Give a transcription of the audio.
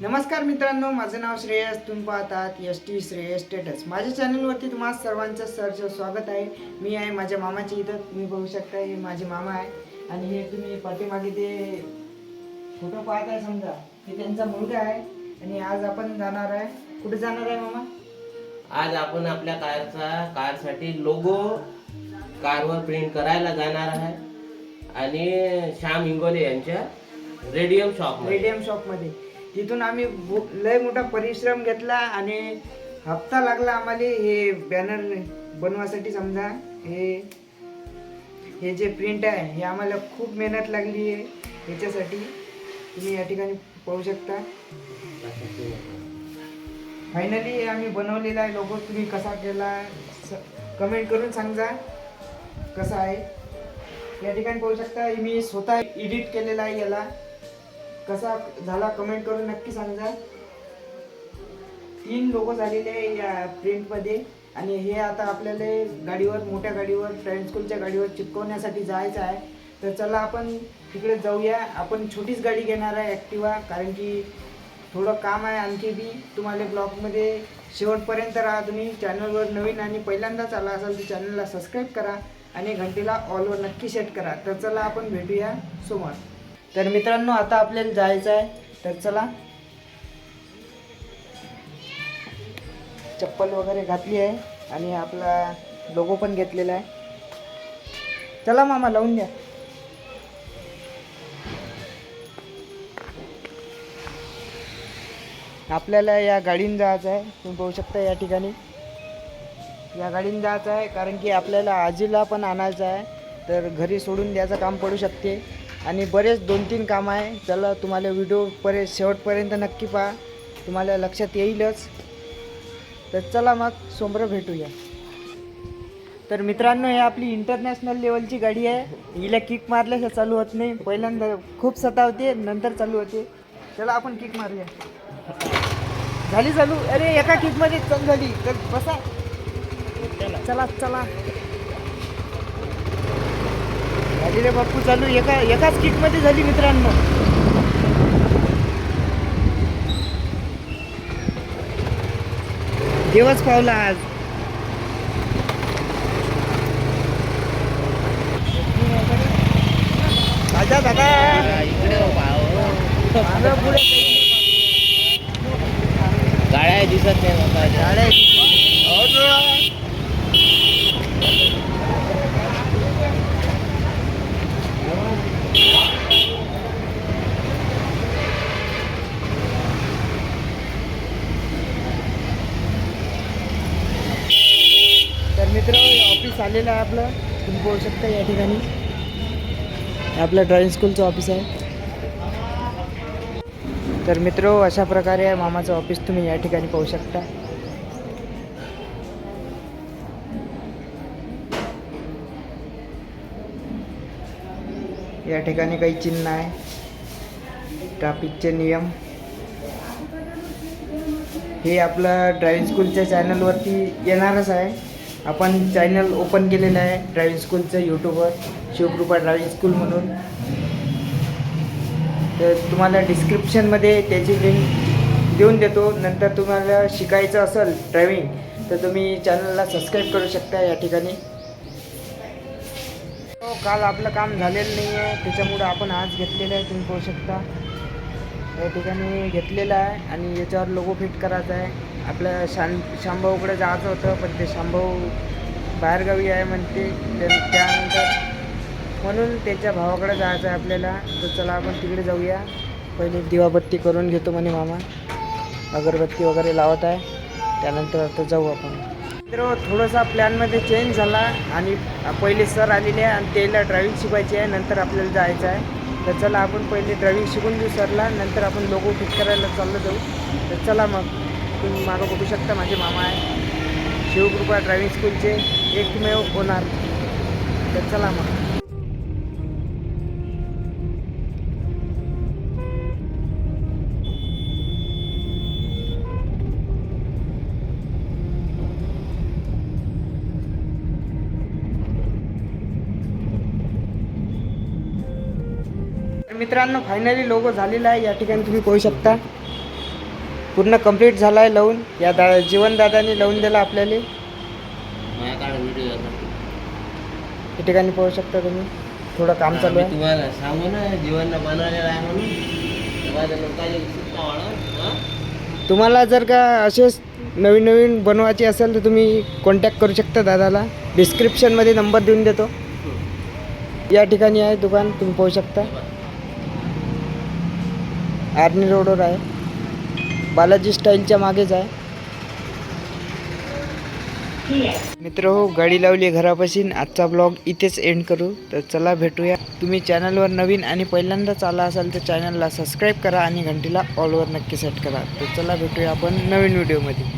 नमस्कार मित्रांनो माझं नाव श्रेयस. तुम्ही पाहतात एस टी श्रेयस स्टेटस. माझ्या चॅनलवरती तुम्हा सर्वांचं सरच स्वागत आहे. मी आहे माझ्या मामाच्या इथं. तुम्ही बघू शकता हे माझे मामा आहे. आणि हे तुम्ही पाठीमागे ते फोटो पाहत आहे समजा. हे त्यांचा मुलगा आहे. आणि आज आपण जाणार आहे. कुठे जाणार आहे मामा? आज आपण आपल्या कारचा कारसाठी लोगो कारवर प्रिंट करायला जाणार आहे. आणि श्याम इंगोले यांच्या रेडियम शॉप रेडियम शॉपमध्ये तिथून आम्ही बो- लय मोठा परिश्रम घेतला आणि हप्ता लागला आम्हाला हे बॅनर बनवासाठी समजा. हे हे जे प्रिंट आहे हे आम्हाला खूप मेहनत लागली आहे याच्यासाठी. तुम्ही या ठिकाणी पाहू शकता. फायनली आम्ही बनवलेला आहे. लोगो तुम्ही कसा केला कमेंट करून सांगा कसा आहे. या ठिकाणी पाहू शकता. मी स्वतः एडिट केलेला आहे याला. कसा झाला कमेंट करून नक्की सांगा. तीन लोक झालेले आहे या प्रिंटमध्ये आणि हे आता आपल्याला गाडीवर मोठ्या गाडीवर फ्रेंड स्कूलच्या गाडीवर चिपकवण्यासाठी जायचं आहे. तर चला आपण तिकडे जाऊया. आपण छोटीच गाडी घेणार आहे ॲक्टिवा कारण की थोडं काम आहे आणखी बी. तुम्हाला ब्लॉगमध्ये शेवटपर्यंत राहा तुम्ही. चॅनलवर नवीन आणि पहिल्यांदाच आला असाल तर चॅनलला सबस्क्राईब करा आणि घंटीला ऑलवर नक्की सेट करा. तर चला आपण भेटूया समोर तर मित्रांनो आता आपल्याला जायचं आहे. तर चला. चप्पल वगैरे घातली आहे आणि आपला लोगो पण घेतलेला आहे. चला मामा लावून द्या. आपल्याला या गाडीने जायचं आहे. तुम्ही पाहू शकता या ठिकाणी. या गाडीने जायचं आहे कारण की आपल्याला आजीला पण आणायचं आहे. तर घरी सोडून द्यायचं काम पडू शकते. आणि बरेच दोन तीन कामं आहे. चला तुम्हाला व्हिडिओ परे शेवटपर्यंत नक्की पहा. तुम्हाला लक्षात येईलच. तर चला मग सोमरं भेटूया. तर मित्रांनो हे आपली इंटरनॅशनल लेवलची गाडी आहे. हिला किक मारल्याशिवाय चालू होत नाही. पहिल्यांदा खूप सतावते नंतर चालू होते. चला आपण किक मारूया. झाली चालू? अरे एका किकमध्ये चालू झाली. तर बसा. चला चला. झाली रे बाप्पू चालू एका एकाच किकमध्ये झाली मित्रांनो. देवच पावला आज. दादा. दादा मागं पुढे काही गाड्या दिसत नाही बाबा. गाड्या आहेत. तर मित्र चाललेलं आहे आपलं. तुम्ही पाहू शकता या ठिकाणी. आपलं ड्रॉइंग स्कूलचं ऑफिस आहे. तर मित्र अशा प्रकारे मामाचं ऑफिस तुम्ही या ठिकाणी पाहू शकता. या ठिकाणी काही चिन्ह आहे. ट्रॅफिकचे नियम. हे आपलं ड्रायव्हिंग स्कूलच्या चॅनलवरती येणारच आहे. आपण चॅनल ओपन केलेलं आहे ड्रायव्हिंग स्कूलचं यूट्यूबवर शिवकृपा ड्रायव्हिंग स्कूल म्हणून. तर तुम्हाला डिस्क्रिप्शनमध्ये त्याची लिंक देऊन देतो. नंतर तुम्हाला शिकायचं असेल ड्रायव्हिंग तर तुम्ही चॅनलला सबस्क्राईब करू शकता या ठिकाणी. हो, काल आपलं काम झालेलं नाही आहे त्याच्यामुळं आपण आज घेतलेलं आहे तुम्ही पाहू शकता. या ठिकाणी घेतलेलं आहे आणि याच्यावर लोगो फिट करायचा आहे. आपल्या शां शांभाऊकडे जायचं होतं पण ते शांभाऊ बाहेरगावी आहे म्हणते. त्यानंतर म्हणून त्याच्या भावाकडे जायचं आहे आपल्याला. तर चला आपण तिकडे जाऊया. पहिले दिवाबत्ती करून घेतो म्हणे मामा. अगरबत्ती वगैरे लावत आहे. त्यानंतर आता जाऊ आपण. मित्र थोडासा प्लॅनमध्ये चेंज झाला आणि पहिले सर आलेले आहे आणि त्याला ड्रायव्हिंग शिकायची आहे. नंतर आपल्याला जायचं आहे. तर चला आपण पहिले ड्रायव्हिंग शिकून घेऊ सरला नंतर आपण लोगो फिट करायला चाललं जाऊ. तर चला मग. तुम्ही मागं बघू शकता माझे मामा आहे शिवकृपा ड्रायव्हिंग स्कूलचे एकमेव होणार तर चला मग. मित्रांनो फायनली लोगो झालेला आहे. या ठिकाणी तुम्ही पाहू शकता. पूर्ण कंप्लीट झाला आहे लावून या दा जीवनदादाने लावून दिला आपल्याला. या ठिकाणी पाहू शकता तुम्ही. थोडं काम चालू आहे. तुम्हाला सांगू ना जीवन बनवलेलं आहे म्हणून. हा? तुम्हाला जर का असेच नवीन नवीन बनवायचे असेल तर तुम्ही कॉन्टॅक्ट करू शकता दादाला. डिस्क्रिप्शनमध्ये नंबर देऊन देतो. या ठिकाणी आहे दुकान तुम्ही पाहू शकता. आर्नी रोडवर आहे. बालाजी स्टाईलच्या मागेच आहे. मित्र हो गाडी लावली घरापासून आजचा ब्लॉग इथेच एंड करू. तर चला भेटूया. तुम्ही चॅनलवर नवीन आणि पहिल्यांदाच आला असाल तर चॅनलला सबस्क्राईब करा आणि घंटीला ऑलवर नक्की सेट करा. तर चला भेटूया आपण नवीन व्हिडिओमध्ये